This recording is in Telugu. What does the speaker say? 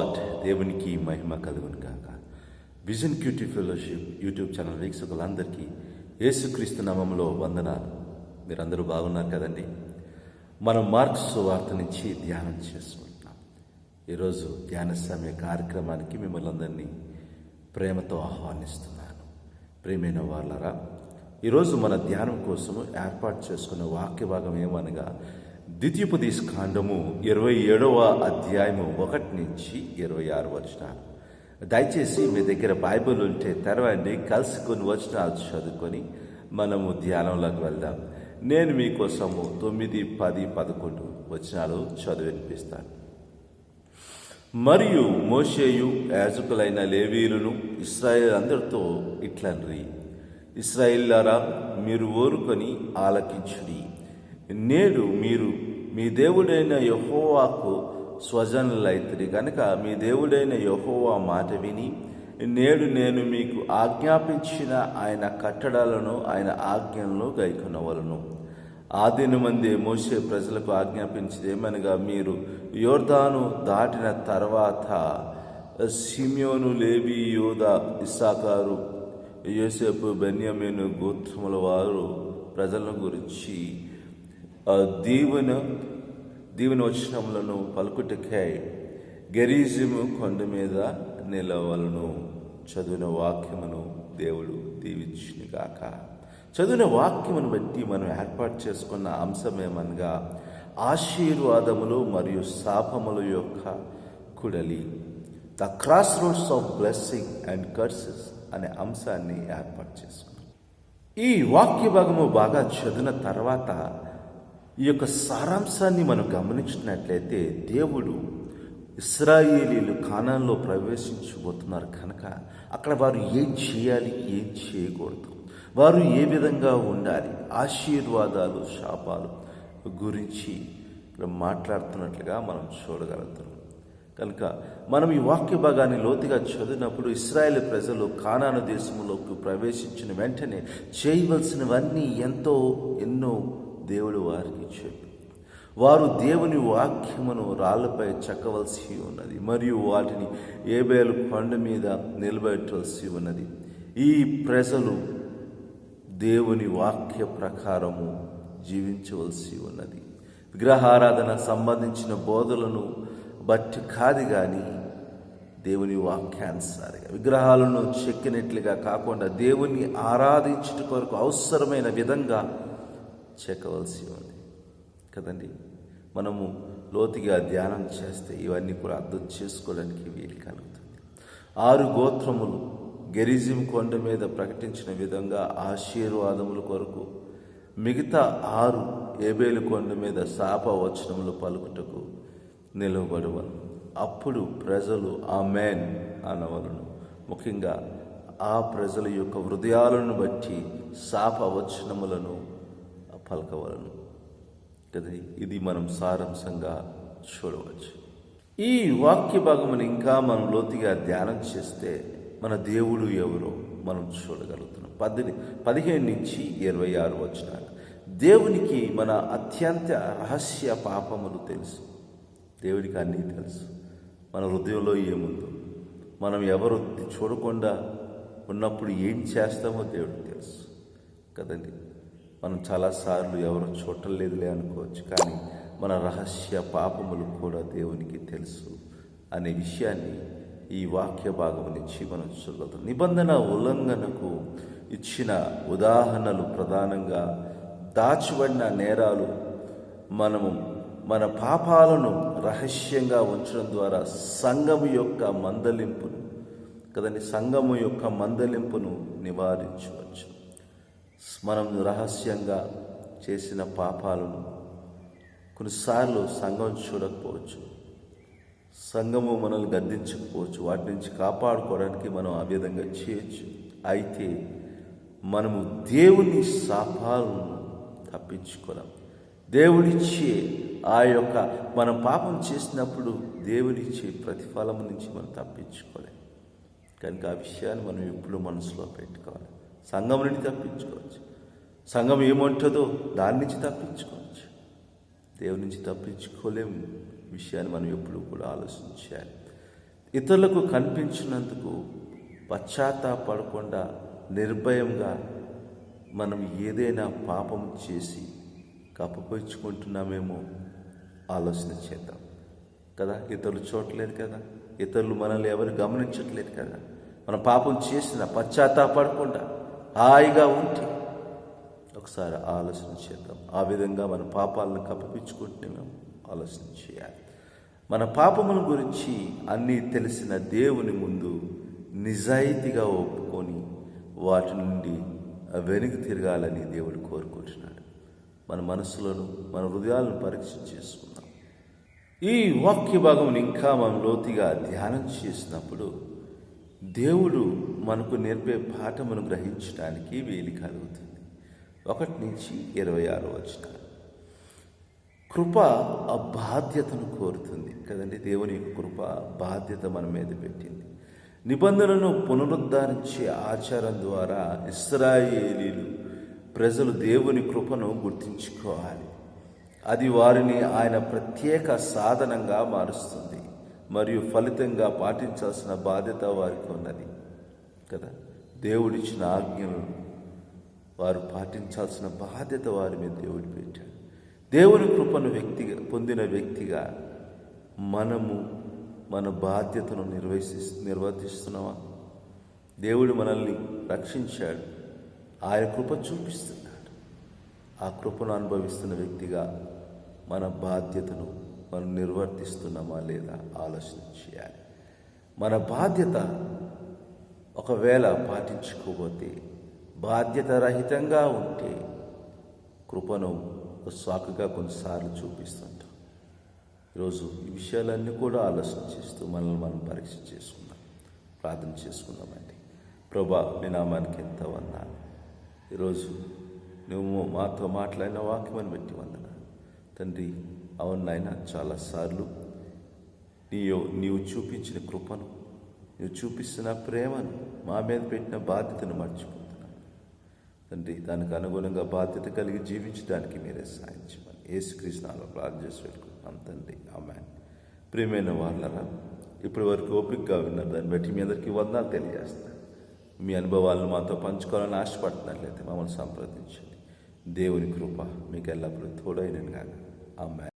గాడ్ దేవునికి మహిమ కలుగును కాక Vision QT Fellowship YouTube channel వీక్షకులందరికీ యేసుక్రీస్తు నామంలో వందనాలు. మీరందరూ బాగున్నారు కదండి? మనం మార్క్స్ వార్త నుంచి ధ్యానం చేసుకుంటున్నాం. ఈరోజు ధ్యాన సమయ కార్యక్రమానికి మిమ్మల్ని అందరినీ ప్రేమతో ఆహ్వానిస్తున్నాను. ప్రేమైన వాళ్ళరా ఈరోజు మన ధ్యానం కోసము ఏర్పాటు చేసుకున్న వాక్య భాగం ఏమనగా ద్వితీయోపదేశ కాండము ఇరవై ఏడవ అధ్యాయము ఒకటి నుంచి ఇరవై ఆరు వచనాలు. దయచేసి మీ దగ్గర బైబిల్ ఉంటే తెరవండి కలిసి కొన్ని వచనాలు చదువుకొని మనము ధ్యానంలోకి వెళ్దాం. నేను మీకోసము తొమ్మిది పది పదకొండు వచనాలు చదివి వినిపిస్తాను మరియు మోషేయు యాజకులైన లేవీలను ఇస్రాయేల్ అందరితో ఇట్లన్రి ఇస్రాయిల్లారా మీరు ఓరుకొని ఆలకించుడి. నేడు మీరు మీ దేవుడైన యహోవాకు స్వజనులైతిరి. కనుక మీ దేవుడైన యహోవా మాట విని నేడు నేను మీకు ఆజ్ఞాపించిన ఆయన కట్టడాలను ఆయన ఆజ్ఞలను గైకొనవలను. ఆ దినమందే మోసే ప్రజలకు ఆజ్ఞాపించేదేమనగా మీరు యోర్ధాను దాటిన తర్వాత సిమియోను లేవి యోధ ఇస్సాకారు యోసేపు బెన్యమీను గోత్రముల వారు ప్రజల గురించి దీవెన దీవెన వచనములను పలుకుటకై గెరీజిము కొండ మీద నిలవలను. చదివిన వాక్యమును దేవుడు దీవించునిగాక చదివిన వాక్యమును బట్టి మనం ఏర్పాటు చేసుకున్న అంశమేమనగా ఆశీర్వాదములు మరియు శాపముల యొక్క కుడలి. The cross roads of blessing and curses అనే అంశాన్ని ఏర్పాటు చేసుకున్నాం. ఈ వాక్య భాగము బాగా చదివిన తర్వాత ఈ యొక్క సారాంశాన్ని మనం గమనించినట్లయితే దేవుడు ఇస్రాయేలీలు కానాల్లో ప్రవేశించబోతున్నారు కనుక అక్కడ వారు ఏం చేయాలి ఏం చేయకూడదు. వారు ఏ విధంగా ఉండాలి ఆశీర్వాదాలు శాపాలు గురించి మాట్లాడుతున్నట్లుగా మనం చూడగలుగుతాం. కనుక మనం ఈ వాక్య భాగాన్ని లోతుగా చదివినప్పుడు ఇస్రాయేల్ ప్రజలు కానాను దేశంలోకి ప్రవేశించిన వెంటనే చేయవలసినవన్నీ ఎంతో ఎన్నో దేవుడు వారికి చెప్పి. వారు దేవుని వాక్యమును రాళ్ళపై చెక్కవలసి ఉన్నది మరియు వాటిని ఏబేలు కొండ మీద నిలబెట్టవలసి ఉన్నది. ఈ ప్రజలు దేవుని వాక్య ప్రకారము జీవించవలసి ఉన్నది. విగ్రహారాధన సంబంధించిన బోధలను బట్టి కాదు కానీ దేవుని వాక్యానుసారిగా. విగ్రహాలను చెక్కినట్లుగా కాకుండా దేవుని ఆరాధించుట కొరకు అవసరమైన విధంగా చెక్కవలసి ఉంది. కదండి? మనము లోతుగా ధ్యానం చేస్తే ఇవన్నీ కూడా అర్థం చేసుకోవడానికి వీలు కలుగుతుంది. ఆరు గోత్రములు గెరిజిం కొండ మీద ప్రకటించిన విధంగా ఆశీర్వాదముల కొరకు మిగతా ఆరు ఏబేలు కొండ మీద శాప వచనములు పలుకుటకు నిలవబడవలను. అప్పుడు ప్రజలు ఆ మేన్ అనవలను. ముఖ్యంగా ఆ ప్రజల యొక్క హృదయాలను బట్టి శాప వచనములను పలకవలను. కదా ఇది మనం సారాంశంగా చూడవచ్చు. ఈ వాక్య భాగమును ఇంకా మనం లోతుగా ధ్యానం చేస్తే మన దేవుడు ఎవరో మనం చూడగలుగుతున్నాం. పద్దెని పదిహేను నుంచి ఇరవై ఆరు వచ్చినాలు దేవునికి మన అత్యంత రహస్య పాపములు తెలుసు. దేవుడికి అన్నీ తెలుసు. మన హృదయంలో ఏముందో మనం ఎవరు చూడకుండా ఉన్నప్పుడు ఏం చేస్తామో దేవుడికి తెలుసు. కదండి? మనం చాలాసార్లు ఎవరు చూడలేదులే అనుకోవచ్చు కానీ మన రహస్య పాపములు కూడా దేవునికి తెలుసు అనే విషయాన్ని ఈ వాక్య భాగం నుంచి మనం చూడదు నిబంధన ఉల్లంఘనకు ఇచ్చిన ఉదాహరణలు ప్రధానంగా దాచబడిన నేరాలు మనము మన పాపాలను రహస్యంగా ఉంచడం ద్వారా సంఘము యొక్క మందలింపును కదండి సంఘము యొక్క మందలింపును నివారించవచ్చు. మనం రహస్యంగా చేసిన పాపాలను కొన్నిసార్లు సంఘం చూడకపోవచ్చు. సంఘము మనల్ని గద్దించకపోవచ్చు. వాటి నుంచి కాపాడుకోవడానికి మనం ఆ విధంగా చేయొచ్చు. అయితే మనము దేవుని శాపాలను తప్పించుకోలేం. దేవుడిచ్చే ఆ యొక్క మనం పాపం చేసినప్పుడు దేవుడిచ్చే ప్రతిఫలం నుంచి మనం తప్పించుకోలేం. కనుక ఆ విషయాన్ని మనం ఎప్పుడు మనసులో పెట్టుకోవాలి. సంఘం నుండి తప్పించుకోవచ్చు. సంఘం ఏముంటుందో దాని నుంచి తప్పించుకోవచ్చు. దేవుని నుంచి తప్పించుకోలేము విషయాన్ని మనం ఎప్పుడూ కూడా ఆలోచించాలి. ఇతరులకు కనిపించినందుకు పశ్చాత్తాపడకుండా నిర్భయంగా మనం ఏదైనా పాపం చేసి కప్పపరుచుకుంటున్నామేమో ఆలోచన చేద్దాం. కదా? ఇతరులు చూడలేదు కదా? ఇతరులు మనల్ని ఎవరు గమనించట్లేదు కదా? మనం పాపం చేసిన పశ్చాత్తాపడకుండా హాయిగా ఉంటే ఒకసారి ఆలోచన చేద్దాం. ఆ విధంగా మన పాపాలను కప్పిపించుకుంటే మేము ఆలోచన చేయాలి. మన పాపముల గురించి అన్నీ తెలిసిన దేవుని ముందు నిజాయితీగా ఒప్పుకొని వాటి నుండి వెనుక తిరగాలని దేవుడు కోరుకుంటున్నాడు. మన మనసులను మన హృదయాలను పరీక్ష చేసుకుందాం. ఈ వాక్య భాగం ఇంకా మనం లోతుగా ధ్యానం చేసినప్పుడు దేవుడు మనకు నేర్పే పాఠమును గ్రహించడానికి వీలు కలుగుతుంది. ఒకటి నుంచి ఇరవై ఆరు వచ్చిన కృప బాధ్యతను కోరుతుంది. కదండి? దేవుని కృప బాధ్యత మన మీద పెట్టింది. నిబంధనలను పునరుద్ధరించే ఆచారం ద్వారా ఇస్రాయేలీలు ప్రజలు దేవుని కృపను గుర్తించుకోవాలి. అది వారిని ఆయన ప్రత్యేక సాధనంగా మారుస్తుంది. మరియు ఫలితంగా పాటించాల్సిన బాధ్యత వారికి ఉన్నది. కదా? దేవుడిచ్చిన ఆజ్ఞలను వారు పాటించాల్సిన బాధ్యత వారి మీద దేవుడు పెట్టాడు. దేవుని కృపను వ్యక్తిగా పొందిన వ్యక్తిగా మనము మన బాధ్యతను నిర్వహిస్తు నిర్వర్తిస్తున్నామా? దేవుడు మనల్ని రక్షించాడు. ఆయన కృప చూపిస్తున్నాడు. ఆ కృపను అనుభవిస్తున్న వ్యక్తిగా మన బాధ్యతను మనం నిర్వర్తిస్తున్నామా లేదా ఆలోచన చేయాలి మన బాధ్యత ఒకవేళ పాటించుకోబోతే బాధ్యత రహితంగా ఉంటే కృపను ఒక సాకుగా కొన్నిసార్లు చూపిస్తుంటాం. ఈరోజు ఈ విషయాలన్నీ కూడా ఆలోచన చేస్తూ మనల్ని మనం పరీక్ష చేసుకుందాం ప్రార్థన చేసుకుందామండి. ప్రభా మీ నామానికి ఎంత వందాలు. ఈరోజు నువ్వు మాతో మాట్లాడిన వాక్యమని బట్టి వందన తండ్రి అవును నాయన చాలాసార్లు నీ నీవు చూపించిన కృపను నువ్వు చూపిస్తున్న ప్రేమను మా మీద పెట్టిన బాధ్యతను మర్చిపోతున్నాను. తండ్రి దానికి అనుగుణంగా బాధ్యత కలిగి జీవించడానికి మీరే సాయం చేయమని ఏసుకృష్ణాలో ప్రార్థన చేసి పెట్టుకుంటున్నాం తండ్రి. ఆమె ప్రియమైన వాళ్ళరా ఇప్పటి వరకు ఓపికగా విన్నారు దాన్ని బట్టి మీ అందరికీ వందాలు తెలియజేస్తాను మీ అనుభవాలను మాతో పంచుకోవాలని ఆశపడుతున్నట్లయితే మమ్మల్ని సంప్రదించండి. దేవుని కృప మీకు ఎల్లప్పుడూ తోడైనను కాక ఆమె